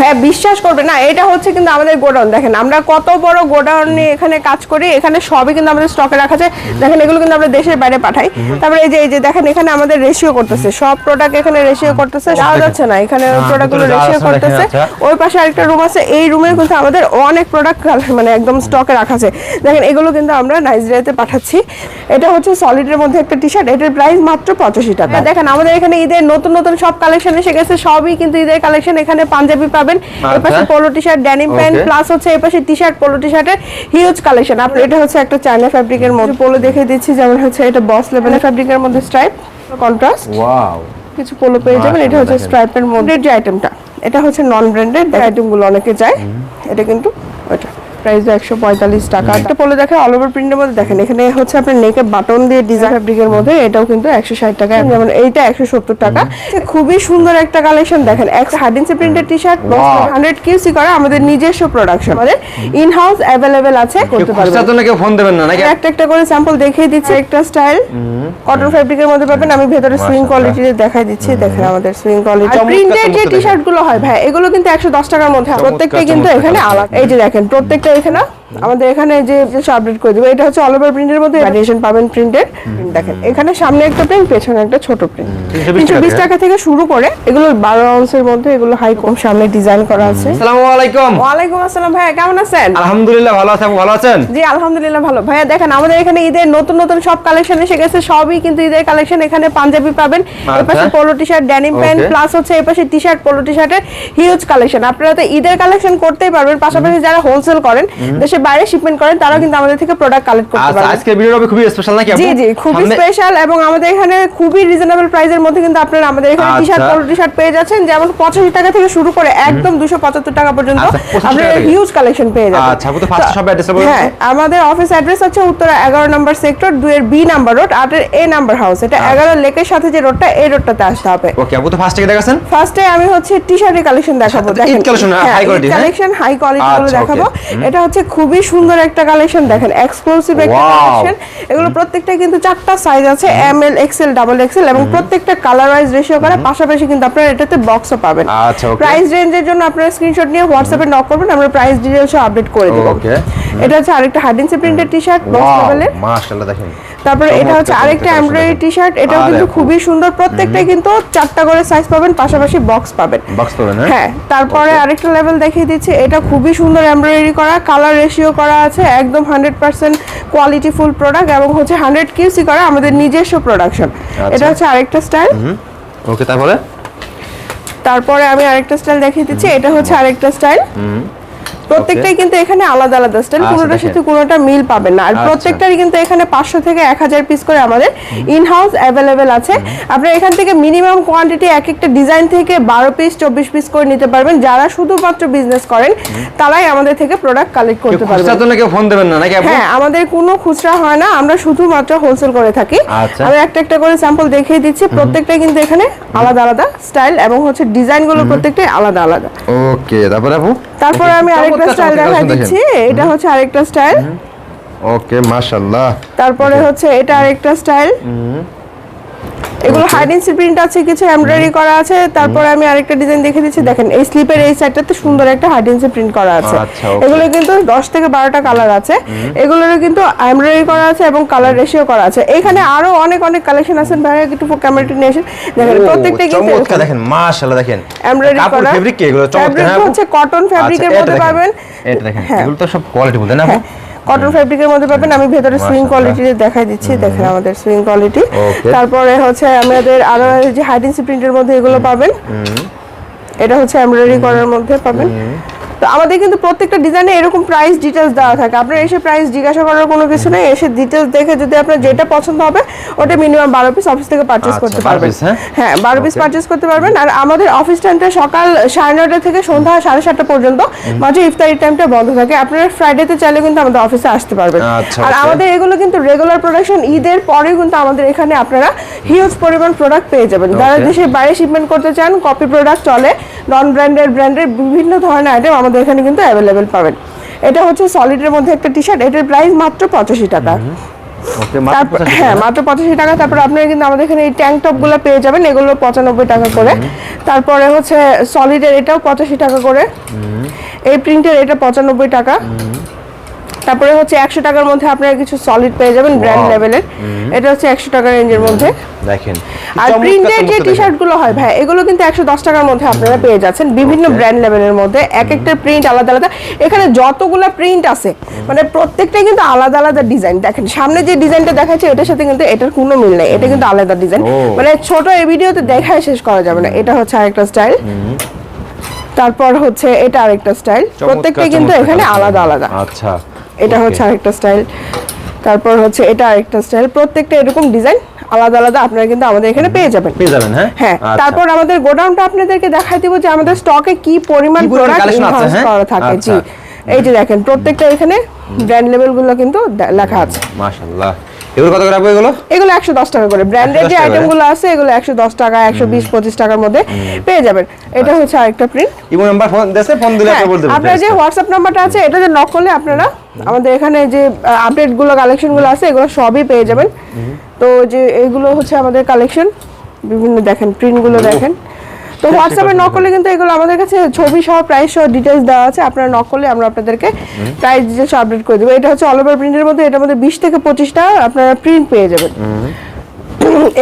ভাইয়া বিশ্বাস করবে না এটা হচ্ছে কিন্তু আমাদের গোডাউন। দেখেন আমরা কত বড় গোডাউন নিয়ে এখানে কাজ করি এখানে সবই কিন্তু আমাদের স্টকে রাখা আছে। দেখেন এগুলো কিন্তু আমরা দেশের বাইরে পাঠাই। তারপরে এই যে এই যে দেখেন এখানে আমাদের রেশিও করতেছে। সব প্রোডাক্ট এখানে রেশিও করতেছে যাওয়া যাচ্ছে না। এখানে প্রোডাক্টগুলো ভিতরে রেশিও করতেছে। আচ্ছা। ওই পাশে আরেকটা রুম আছে এই রুমে কিন্তু আমাদের অনেক প্রোডাক্ট মানে একদম স্টকে রাখা আছে। দেখেন এগুলো কিন্তু আমরা নাইজেরিয়াতে পাঠাচ্ছি। এটা হচ্ছে সলিডের মধ্যে একটা টি শার্ট এটার প্রাইস মাত্র পঁচাশি টাকা। দেখেন আমাদের এখানে ঈদের নতুন নতুন সব কালেকশন এসে গেছে। সবই কিন্তু ঈদের কালেকশন এখানে পাঞ্জাবি পাবেন। এপাশে আচ্ছা। Polo T shirt denim pant plus হচ্ছে এপাশে টি শার্ট পোলো টি শার্টের হিউজ কালেকশন আপনি এটা হচ্ছে একটা চায়না ফ্যাব্রিকের মধ্যে পলো দেখে দিচ্ছি যেমন হচ্ছে এটা বস লেভেলের ফ্যাব্রিকের মধ্যে স্ট্রাইপ কন্ট্রাস্ট ওয়াও কিছু পোলো পেয়ে যাবেন এটা হচ্ছে স্ট্রাইপের মধ্যে। যে আইটেমটা এটা হচ্ছে নন ব্র্যান্ডেড আইটেমগুলো অনেকে যায় এটা কিন্তু ওটা প্রাইস একশো পঁয়তাল্লিশ টাকা। একটা পোলো দেখে অল ওভার প্রিন্টের মধ্যে দেখেন এখানে হচ্ছে আপনার নেকে বাটন দিয়ে ডিজাইন ফ্যাব্রিকের মধ্যে এটাও কিন্তু একশো ষাট টাকা। যেমন এইটা একশো সত্তর টাকা। খুবই সুন্দর একটা কালেকশন দেখেন হার্ডিন্সি প্রিন্টের টি শার্ট হান্ড্রেড কিউসি করা আমাদের নিজস্ব প্রোডাকশন আমাদের ইন হাউস অ্যাভেলেবেল আছে করতে পারবেন। ফোন দেবেন না নাকি? একটা একটা করে স্যাম্পল দেখিয়ে দিচ্ছি একটা স্টাইল কটন ফ্যাব্রিকের মধ্যে পাবেন আমি ভেতরে সুইং কোয়ালিটি দেখাই দিচ্ছি দেখেন আমাদের সুইং কোয়ালিটি প্রিন্টেড যে টি শার্টগুলো হয় ভাই এগুলো কিন্তু একশো দশ টাকার মধ্যে প্রত্যেকটাই কিন্তু এখানে আলাদা। এই যে দেখেন প্রত্যেকটা এখানে আমাদের এখানে যে আপডেট করে দেবো এটা হচ্ছে অল ওভার প্রিন্টের মধ্যে ভ্যারিয়েশন পাবেন প্রিন্টেড দেখেন এখানে সামনে একটা প্রিন্ট পেছনে একটা ছোট প্রিন্ট 320 তিনশো বিশ টাকা। থেকে শুরু করে এগুলো বারো আউন্সের মধ্যে এগুলো হাই কম সামনে ডিজাইন করা আছে। আসসালামু আলাইকুম। ওয়ালাইকুম আসসালাম ভাইয়া কেমন আছেন? আলহামদুলিল্লাহ ভালো আছেন ভালো আছেন? জি আলহামদুলিল্লাহ ভালো। ভাইয়া দেখেন আমাদের এখানে ঈদের নতুন নতুন সব কালেকশন এসে গেছে সবই কিন্তু ঈদের কালেকশন এখানে পাঞ্জাবি পাবেন এই পাশে আচ্ছা। Polo T shirt denim pant plus হচ্ছে এই পাশে টি শার্ট পোলো টি শার্টের হিউজ কালেকশন আপনারা তো ঈদের কালেকশন করতেই পারবেন পাশাপাশি যারা হোলসেল করেন দেশের বাইরে শিপমেন্ট করেন তারাও কিন্তু আমাদের থেকে প্রোডাক্ট কালেক্ট করতে আচ্ছা পারবেন আজকে ভিডিওটা হবে খুবই স্পেশাল নাকি জি জি খুবই স্পেশাল এবং আমাদের এখানে খুবই রিজনেবল প্রাইসের মধ্যে কিন্তু আপনারা আমাদের এখানে টি শার্ট আচ্ছা। পোলো টি শার্ট পেয়ে যাচ্ছেন যেমন পঁচাশি টাকা থেকে শুরু করে একদম দুশো পঁচাত্তর টাকা পর্যন্ত আচ্ছা, 85 আপনারা হিউজ কালেকশন পেয়ে যাবেন। আচ্ছা, তো first shop address টা বলুন হ্যাঁ আমাদের অফিস অ্যাড্রেস হচ্ছে উত্তরা এগারো নম্বর সেক্টর দুইয়ের বি নাম্বার রোড আটের এ নাম্বার হাউস এটা আচ্ছা। এগারো লেকের সাথে যে রোডটা এই রোডটাতে আসতে হবে। ওকে আপু তো ফার্স্ট থেকে দেখাছেন ফার্স্টে আমি হচ্ছে টি শার্টের কালেকশন দেখাবো আচ্ছা, হ্যাঁ, high quality, হ্যাঁ? কালেকশন হাই কোয়ালিটি গুলো আচ্ছা, দেখাবো। এটা হচ্ছে খুবই সুন্দর একটা কালেকশন দেখেন এক্সক্লুসিভ একটা কালেকশন এগুলো প্রত্যেকটা কিন্তু চারটা সাইজ আছে M L XL double XL এবং প্রত্যেকটা কালার ওয়াইজ রেশিও করা পাশাপাশি কিন্তু আপনারা এটাতে বক্সও পাবেন। আচ্ছা. প্রাইস রেঞ্জের জন্য আপনারা স্ক্রিনশট নিয়ে হোয়াটসঅ্যাপে নক করবেন আমরা প্রাইস ডিটেইলস আপডেট করে দেব. এটা হচ্ছে আরেকটা হার্ডিন্সি প্রিন্টেড টি শার্ট বক্স লেভেলে লেভেলের মাশাআল্লাহ দেখেন। তারপরে এটা হচ্ছে আরেকটা এমব্রয়ডারি টি শার্ট এটাও কিন্তু খুবই সুন্দর। প্রত্যেকটাই কিন্তু চারটা করে সাইজ পাবেন পাশাপাশি বক্স পাবেন। বক্স পাবেন হ্যাঁ? হ্যাঁ তারপরে আরেকটা লেভেল দেখিয়ে দিচ্ছি এটা খুবই সুন্দর এমব্রয়ডারি করা কালার রেশিও করা আছে একদম hundred percent quality full product এবং হচ্ছে হান্ড্রেড কিউসি করা আমাদের নিজস্ব প্রোডাকশন এটা হচ্ছে আরেকটা স্টাইল ওকে তারপরে? তারপরে আমি আরেকটা স্টাইল দেখিয়ে দিচ্ছি এটা হচ্ছে আরেকটা স্টাইল প্রত্যেকটাই কিন্তু এখানে আলাদা আলাদা স্টাইল আচ্ছা, কোনোটার সাথে কোনোটা মিল পাবেন না। আর আচ্ছা। প্রত্যেকটারই কিন্তু এখানে পাঁচশো থেকে এক হাজার পিস করে আমাদের ইন হাউস অ্যাভেলেবেল আছে। আপনারা এখান থেকে মিনিমাম কোয়ান্টিটি এক একটা ডিজাইন থেকে বারো পিস চব্বিশ পিস করে নিতে পারবেন। যারা শুধুমাত্র বিজনেস করেন তারাই আমাদের থেকে প্রোডাক্ট কালেক্ট করতে পারবেন। ফোন দেবেন না নাকি হ্যাঁ আমাদের কোনো খুচরা হয় না। আমরা শুধুমাত্র হোলসেল করে থাকি। আচ্ছা। আমি একটা একটা করে স্যাম্পল দেখিয়ে দিচ্ছি। প্রত্যেকটাই কিন্তু এখানে আলাদা আলাদা স্টাইল এবং হচ্ছে ডিজাইনগুলো প্রত্যেকটাই আলাদা আলাদা। ওকে তারপরে আপু? তারপরে আমি আরেকটা স্টাইল দেখাই দেখা দিচ্ছি। এটা হচ্ছে আরেকটা স্টাইল ওকে মাশাআল্লাহ। তারপরে হচ্ছে এটা আরেকটা স্টাইল এগুলো হাইডেন্সি প্রিন্ট আছে কিছু এমব্রয়ডারি করা আছে তারপরে আমি আরেকটা ডিজাইন দেখে দিচ্ছি। দেখেন এই স্লিপের এই সাইডটাতে সুন্দর একটা হাইডেন্সি প্রিন্ট করা আছে। আচ্ছা, এগুলো কিন্তু 10 থেকে 12টা কালার আছে। এগুলোরও কিন্তু এমব্রয়ডারি করা আছে এবং কালার রেশিও করা আছে। এখানে আরও অনেক অনেক কালেকশন আছে। ভাই একটু ক্যামেরাটি নিয়ে আসেন। দেখেন প্রত্যেকটা কিন্তু চমৎকার। দেখেন মাশাআল্লাহ দেখেন। এমব্রয়ডারি কাপড় করা। ফেব্রিক কি? এগুলো চমৎকার। হ্যাঁ? হচ্ছে কটন ফ্যাব্রিকের আচ্ছা, মধ্যে পাবেন। এটা দেখেন। হ্যাঁ। এগুলো তো সব কোয়ালিটি বলতে না কটন ফেব্রিকের মধ্যে পাবেন আমি ভেতরে সুইং। কোয়ালিটি দেখাই দিচ্ছি দেখেন আমাদের সুইং কোয়ালিটি তারপরে হচ্ছে আমাদের আরও যে হাইডেন্সি প্রিন্টের মধ্যে এগুলো পাবেন। এটা হচ্ছে এমব্রয়ডারি করার মধ্যে পাবেন। তো আমাদের কিন্তু প্রত্যেকটা ডিজাইনে এরকম প্রাইস ডিটেলস দেওয়া থাকে। আপনার এসে প্রাইস জিজ্ঞাসা করার কোনো কিছু নেই এসে ডিটেলস দেখে যদি আপনার যেটা পছন্দ হবে ওটা মিনিমাম বারো পিস অফিস থেকে পারচেস আচ্ছা, করতে পারবেন। হ্যাঁ? হ্যাঁ বারো পিস. পারচেস করতে পারবেন। আর আমাদের অফিস টাইমটা সকাল সাড়ে নয়টা থেকে সন্ধ্যা সাড়ে সাতটা পর্যন্ত। মাঝে ইফতারি টাইমটা বন্ধ থাকে। আপনারা ফ্রাইডেতে চাইলে কিন্তু আমাদের অফিসে আসতে পারবেন। আচ্ছা, আর আমাদের এগুলো কিন্তু রেগুলার প্রোডাকশন ঈদের পরে কিন্তু আমাদের এখানে আপনারা হিউজ পরিমাণ প্রোডাক্ট পেয়ে যাবেন। যারা. দেশের বাইরে শিপমেন্ট করতে চান কপি প্রোডাক্ট চলে। নন ব্র্যান্ডেড ব্র্যান্ডের বিভিন্ন ধরনের আইটেম আমাদের এখানে কিন্তু অ্যাভেলেবেল পাবেন। এটা হচ্ছে সলিডের মধ্যে একটা টি শার্ট এটার প্রাইস মাত্র পঁচাশি টাকা। ওকে মাত্র তারপর 85 হ্যাঁ মাত্র পঁচাশি টাকা তারপর আপনারা কিন্তু আমাদের এখানে এই ট্যাঙ্ক টপগুলো পেয়ে যাবেন এগুলো পঁচানব্বই টাকা করে। তারপরে হচ্ছে সলিডের এটাও পঁচাশি টাকা করে। এই প্রিন্টের এটা পঁচানব্বই টাকা। তারপরে হচ্ছে একশো টাকার মধ্যে আপনারা কিছু সলিড পেয়ে যাবেন ব্র্যান্ড লেভেলের এটা হচ্ছে একশো টাকা রেঞ্জের মধ্যে। দেখেন আর প্রিন্টের যে টি শার্টগুলো হয় ভাই এগুলো কিন্তু একশো দশ টাকার মধ্যে আপনারা পেয়ে যাচ্ছেন বিভিন্ন ব্র্যান্ড লেভেলের মধ্যে। এক একটা প্রিন্ট আলাদা আলাদা। এখানে যতগুলো প্রিন্ট আছে মানে প্রত্যেকটাই কিন্তু আলাদা আলাদা ডিজাইন দেখেন সামনে যে ডিজাইনটা দেখাচ্ছে এটার সাথে কিন্তু এটার কোনো মিল নেই। এটা কিন্তু আলাদা ডিজাইন. মানে ছোট এই ভিডিওতে দেখায় শেষ করা যাবে না। এটা হচ্ছে আরেকটা স্টাইল তারপর হচ্ছে এটা আরেকটা স্টাইল চমৎকার, প্রত্যেকটাই কিন্তু এখানে আলাদা আলাদা। আচ্ছা। এটা হচ্ছে আরেকটা স্টাইল। তারপর হচ্ছে এটা আরেকটা স্টাইল। প্রত্যেকটা এরকম ডিজাইন আলাদা আলাদা আপনারা কিন্তু আমাদের এখানে পেয়ে যাবেন। পেয়ে যাবেন হ্যাঁ? হ্যাঁ আচ্ছা। তারপর আমাদের গোডাউনটা আপনাদেরকে দেখাই দিব যে আমাদের স্টকে কি পরিমাণ প্রোডাক্ট আছে, ইনহাউস হ্যাঁ? করা থাকে। জি। আচ্ছা। এই যে দেখেন প্রত্যেকটা এখানে ব্র্যান্ড লেভেলগুলো কিন্তু লেখা আছে। মাশাআল্লাহ। এগুলো কত করে রাখব এগুলো? এগুলো একশো দশ টাকা করে। ব্র্যান্ডেড যে আইটেমগুলো আছে এগুলো একশো দশ টাকা একশো বিশ পঁচিশ টাকার মধ্যে পেয়ে যাবেন। এটা হচ্ছে আরেকটা প্রিন্ট ইমো নাম্বার ফোন দেশে ফোন দিলে আপনি বলতে হ্যাঁ, আপনার যে হোয়াটসঅ্যাপ নাম্বারটা আছে এটাতে নক করলে আপনারা আমাদের এখানে যে আপডেটগুলো কালেকশনগুলো আছে এগুলো সবই পেয়ে যাবেন। তো যে এগুলো হচ্ছে আমাদের কালেকশন বিভিন্ন দেখেন প্রিন্টগুলো দেখেন। তো হোয়াটসঅ্যাপে নক করলে কিন্তু এগুলো আমাদের কাছে ছবি সহ প্রাইস সহ ডিটেলস দেওয়া আছে। আপনারা নক করলে আমরা আপনাদেরকে প্রাইস ডিটেলস আপডেট করে দেবো। এটা হচ্ছে অল ওভার প্রিন্টের মধ্যে এটার মধ্যে বিশ থেকে পঁচিশটা আপনারা প্রিন্ট পেয়ে যাবেন।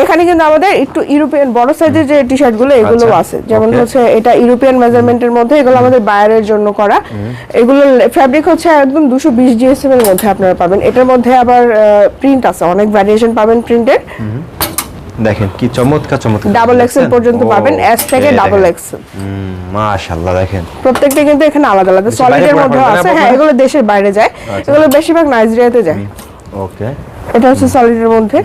এখানে কিন্তু আমাদের একটু ইউরোপিয়ান বড় সাইজের যে টি শার্টগুলো এগুলো আচ্ছা, আছে। যেমন হচ্ছে এটা ইউরোপিয়ান মেজারমেন্টের মধ্যে এগুলো আমাদের বায়ারের জন্য করা। এগুলো ফ্যাব্রিক হচ্ছে একদম দুশো বিশ জিএসএম এর মধ্যে আপনারা পাবেন। এটার মধ্যে আবার প্রিন্ট আছে। অনেক ভ্যারিয়েশন পাবেন প্রিন্টের দেখেন কি চমৎকার চমৎকার। Double XL? পর্যন্ত পাবেন এস থেকে ডাবল। এক্সেল মাশাআল্লাহ দেখেন। প্রত্যেকটা কিন্তু এখানে আলাদা আলাদা। সলিডের মধ্যে আছে। হ্যাঁ এগুলো দেশের বাইরে যায়। আচ্ছা। এগুলো বেশিরভাগ নাইজেরিয়াতে যায়। ওকে। এটা হচ্ছে সলিডের মধ্যে।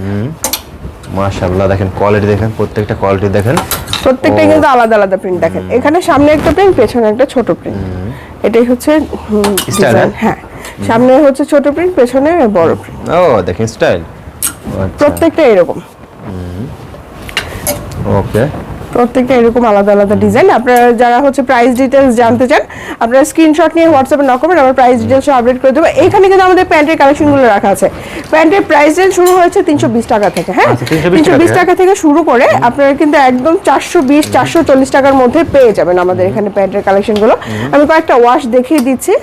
মাশাআল্লাহ দেখেন কোয়ালিটি দেখেন প্রত্যেকটা কোয়ালিটি দেখেন। প্রত্যেকটা কিন্তু আলাদা আলাদা প্রিন্ট দেখেন। এখানে সামনে একটা প্রিন্ট পেছনে একটা ছোট প্রিন্ট এটাই হচ্ছে Style, design, হ্যাঁ? সামনে হচ্ছে ছোট প্রিন্ট পেছনে বড় প্রিন্ট ও দেখেন স্টাইল প্রত্যেকটা এরকম। ওকে প্রত্যেকটা এরকম আলাদা আলাদা ডিজাইন। আপনারা যারা হচ্ছে প্রাইস ডিটেলস জানতে চান আপনারা স্ক্রিনশট নিয়ে হোয়াটসঅ্যাপে নক করবেন আমরা প্রাইস ডিটেলস আপডেট করে দেবো। এখানে কিন্তু আমাদের প্যান্টের কালেকশনগুলো রাখা আছে। প্যান্টের প্রাইস রেঞ্জ শুরু হয়েছে তিনশো বিশ টাকা থেকে হ্যাঁ? আচ্ছা, 320 তিনশো বিশ টাকা থেকে শুরু করে আপনারা কিন্তু একদম চারশো বিশ চারশো চল্লিশ টাকার মধ্যে পেয়ে যাবেন আমাদের এখানে প্যান্টের কালেকশনগুলো আমি কয়েকটা ওয়াশ দেখিয়ে দিচ্ছি।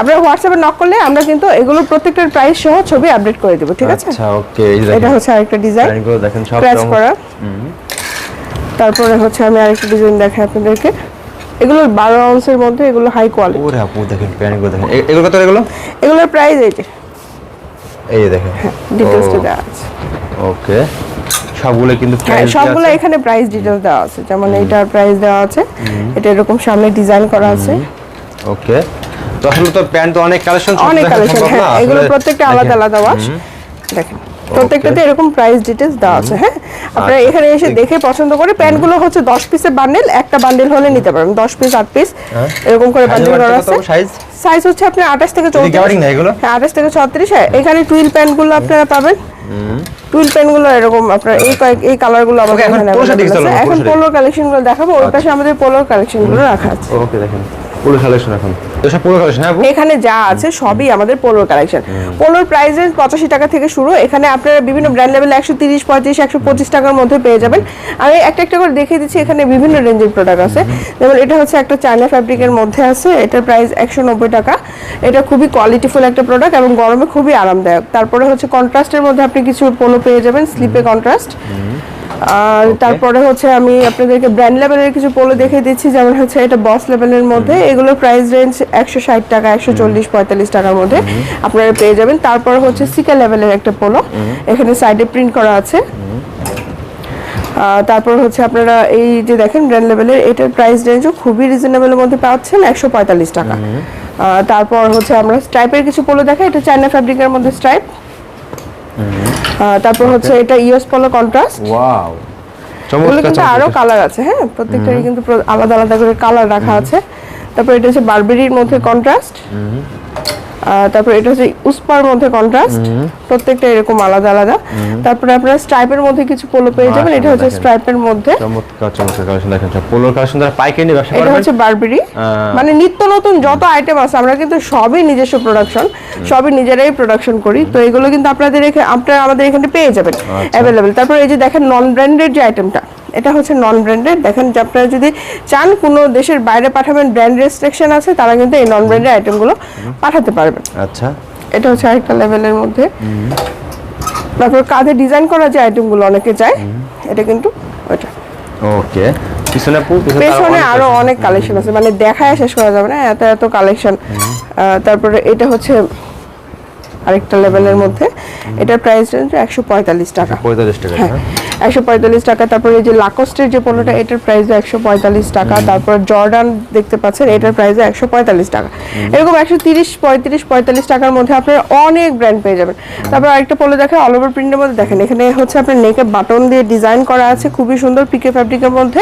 আপনারা হোয়াটসঅ্যাপে নক করলে আমরা কিন্তু এগুলো প্রত্যেকটার প্রাইস সহ ছবি আপডেট করে দেবো ঠিক আছে? আচ্ছা ওকে এটা হচ্ছে আরেকটা ডিজাইন দেখেন সব। করা। তারপরে হচ্ছে আমি আরেকটা ডিজাইন দেখাই আপনাদেরকে। এগুলো বারো আউন্সের মধ্যে এগুলো হাই কোয়ালিটি ওরে আপু দেখেন প্যান্টগুলো দেখেন। এগুলো কত এগুলো? এগুলোর প্রাইস এই যে। এই যে দেখেন। ডিটেলসটা দেওয়া আছে। ওকে। সবগুলো কিন্তু হ্যাঁ সবগুলো এখানে প্রাইস ডিটেলস দেওয়া আছে। যেমন এইটার প্রাইস দেওয়া আছে। এটা এরকম সামনে ডিজাইন করা আছে। ওকে। তো আসলে তো প্যান্ট তো অনেক কালেকশন অনেক কালেকশন হ্যাঁ এগুলো প্রত্যেকটা আলাদা আলাদা ওয়াশ দেখেন। প্রত্যেকটাতে এরকম প্রাইস ডিটেলস দেওয়া আছে হ্যাঁ? আপনারা আচ্ছা, এখানে এসে দেখে পছন্দ করে প্যান্টগুলো হচ্ছে দশ পিসের বান্ডেল একটা বান্ডেল হলে নিতে পারবেন দশ পিস আট পিস। এরকম করে বান্ডেল করা আছে। সাইজ সাইজ হচ্ছে আপনার আঠাশ থেকে চৌত্রিশ। গাবারিং না এগুলো? হ্যাঁ আঠাশ থেকে ছত্রিশ হ্যাঁ। এখানে টুইল প্যান্টগুলো আপনারা পাবেন। টুইল প্যান্টগুলো এরকম আপনার এই কয়েক এই কালারগুলো আমাদের এখন পোলোর সাথে আছে। এখন পোলোর সাথে। পোলোর কালেকশনগুলো দেখাবো ওই পাশে আমাদের পোলোর কালেকশনগুলো রাখা আছে। ওকে দেখেন। পুরো কালেকশন এখন। এসব পুরো কালেকশন হ্যাঁ এখানে যা আছে সবই আমাদের পোলোর কালেকশন পোলোর প্রাইস রেঞ্জ পঁচাশি টাকা থেকে শুরু এখানে আপনারা বিভিন্ন ব্র্যান্ড লেভেল একশো তিরিশ পঁয়ত্রিশ একশো পঁচিশ টাকার মধ্যে পেয়ে যাবেন। আমি একটা একটা করে দেখিয়ে দিচ্ছি এখানে বিভিন্ন রেঞ্জের প্রোডাক্ট আছে। যেমন এটা হচ্ছে একটা চায়না ফ্যাব্রিকের মধ্যে আছে এটার প্রাইস একশো নব্বই টাকা। এটা খুবই কোয়ালিটিফুল একটা প্রোডাক্ট এবং গরমে খুবই আরামদায়ক। তারপরে হচ্ছে কন্ট্রাস্টের মধ্যে আপনি কিছু পোলো পেয়ে যাবেন স্লিপে কন্ট্রাস্ট আর তারপরে হচ্ছে আমি আপনাদেরকে ব্র্যান্ড লেভেলের কিছু পোলো দেখে দিচ্ছি যেমন হচ্ছে এটা বস লেভেলের মধ্যে। এগুলোর প্রাইস রেঞ্জ একশো ষাট টাকা একশো চল্লিশ পঁয়তাল্লিশ টাকার মধ্যে আপনারা পেয়ে যাবেন। তারপর হচ্ছে সিকা লেভেলের একটা পোলো এখানে সাইডে প্রিন্ট করা আছে। তারপর হচ্ছে আপনারা এই যে দেখেন ব্র্যান্ড লেভেলের এটার প্রাইস রেঞ্জও খুবই রিজনেবলের মধ্যে পাচ্ছেন একশো পঁয়তাল্লিশ টাকা। তারপর হচ্ছে আমরা স্ট্রাইপের কিছু পোলো দেখাই। এটা চায়না ফ্যাব্রিকের মধ্যে স্ট্রাইপ তারপর হচ্ছে এটা ইউএস পলো কন্ট্রাস্ট ওয়াও চমৎকার কিন্তু আরও কালার আছে হ্যাঁ? প্রত্যেকটারই কিন্তু আলাদা আলাদা করে কালার রাখা আছে। তারপর এটা হচ্ছে বারবেরির মধ্যে কন্ট্রাস্ট তারপর এটা হচ্ছে উসপার মধ্যে কন্ট্রাস্ট প্রত্যেকটা এরকম আলাদা আলাদা। তারপরে আপনারা স্ট্রাইপের মধ্যে কিছু পোলো পেয়ে যাবেন। এটা হচ্ছে স্ট্রাইপের মধ্যে। চমৎকার চমৎকার কালেকশন দেখেন। পোলোর কালেকশন পাইকারি নিয়ে ব্যবসা এটা হচ্ছে বারবেরি মানে নিত্য নতুন যত আইটেম আছে আমরা কিন্তু সবই নিজস্ব প্রোডাকশন সবই নিজেরাই প্রোডাকশন করি। তো এগুলো কিন্তু আপনাদের এখানে আপনারা আমাদের এখানে পেয়ে যাবেন আচ্ছা। অ্যাভেলেবেল তারপর এই যে দেখেন নন ব্র্যান্ডেড যে আইটেমটা এটা হচ্ছে নন ব্র্যান্ডেড দেখেন যে আপনারা যদি চান কোনো দেশের বাইরে পাঠাবেন ব্র্যান্ড রেস্ট্রিকশন আছে তারা কিন্তু এই নন ব্র্যান্ডেড আইটেমগুলো পাঠাতে পারবেন আচ্ছা। এটা হচ্ছে আরেকটা লেভেলের মধ্যে। তারপর কাঁধে ডিজাইন করা যে আইটেমগুলো অনেকে চায় এটা কিন্তু ওইটা। ওকে। পিছনে আরও অনেক কালেকশন আছে মানে দেখায় শেষ করা যাবে না এত এত কালেকশন তারপরে এটা হচ্ছে আরেকটা লেভেলের মধ্যে। এটার প্রাইস রেঞ্জ একশো পঁয়তাল্লিশ টাকা। পঁয়তাল্লিশ টাকা হ্যাঁ। হ্যাঁ। একশো পঁয়তাল্লিশ টাকা তারপরে এই যে লাকোস্টের যে পণ্যটা এটার প্রাইস একশো পঁয়তাল্লিশ টাকা তারপর জর্ডান দেখতে পাচ্ছেন এটার প্রাইস একশো পঁয়তাল্লিশ টাকা। এরকম একশো তিরিশ পঁয়ত্রিশ পঁয়তাল্লিশ টাকার মধ্যে আপনারা অনেক ব্র্যান্ড পেয়ে যাবেন। তারপর আরেকটা পলো দেখেন অল ওভার প্রিন্টের মধ্যে দেখেন এখানে হচ্ছে আপনার নেকে বাটন দিয়ে ডিজাইন করা আছে খুবই সুন্দর পিকে ফ্যাব্রিকের মধ্যে।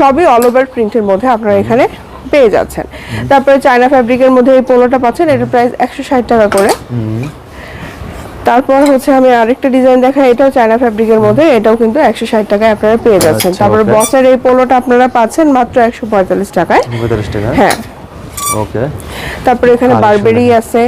সবই অল ওভার প্রিন্টের মধ্যে আপনারা এখানে পেয়ে যাচ্ছেন। তারপরে চায়না ফ্যাব্রিকের মধ্যে এই পোলোটা পাচ্ছেন এটার প্রাইস একশো ষাট টাকা করে। তারপর হচ্ছে আমি আরেকটা ডিজাইন দেখাই এটাও চায়না ফ্যাব্রিকের মধ্যে এটাও কিন্তু একশো ষাট টাকায় আপনারা পেয়ে যাচ্ছেন। তারপর বসের এই পোলোটা আপনারা পাচ্ছেন মাত্র একশো পঁয়তাল্লিশ টাকায়। হ্যাঁ। ওকে তারপরে এখানে বারবেরি আছে।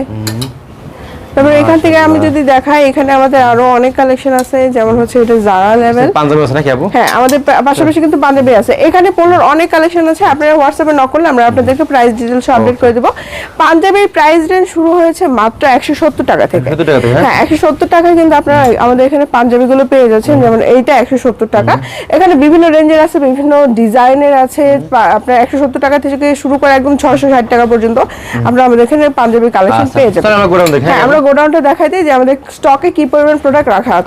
তারপরে এখান থেকে আমি যদি দেখাই এখানে আমাদের আরও অনেক কালেকশন আছে যেমন হচ্ছে এটা জারা লেভেল পাঞ্জাবি আছে নাকি আপু হ্যাঁ আমাদের পাশাপাশি কিন্তু পাঞ্জাবি আছে। এখানে পোলোর অনেক কালেকশন আছে আপনারা হোয়াটসঅ্যাপে নক করলে আমরা আপনাদেরকে প্রাইস ডিটেলস আপডেট করে দেবো। পাঞ্জাবির প্রাইস রেঞ্জ শুরু হয়েছে মাত্র একশো সত্তর টাকা থেকে। 70 টাকা থেকে, হ্যাঁ? হ্যাঁ একশো সত্তর টাকায় কিন্তু আপনারা আমাদের এখানে পাঞ্জাবিগুলো পেয়ে যাচ্ছেন যেমন এইটা একশো সত্তর টাকা। এখানে বিভিন্ন রেঞ্জের আছে বিভিন্ন ডিজাইনের আছে আপনার একশো সত্তর টাকা থেকে শুরু করে একদম ছশো ষাট টাকা পর্যন্ত আমরা আমাদের এখানে পাঞ্জাবি কালেকশন আচ্ছা। পেয়ে যাবেন। আমরা গোডাউন দেখি হ্যাঁ? আমরা গোডাউনটা দেখাই দিই যে আমাদের স্টকে কি পরিমাণ প্রোডাক্ট রাখা আছে।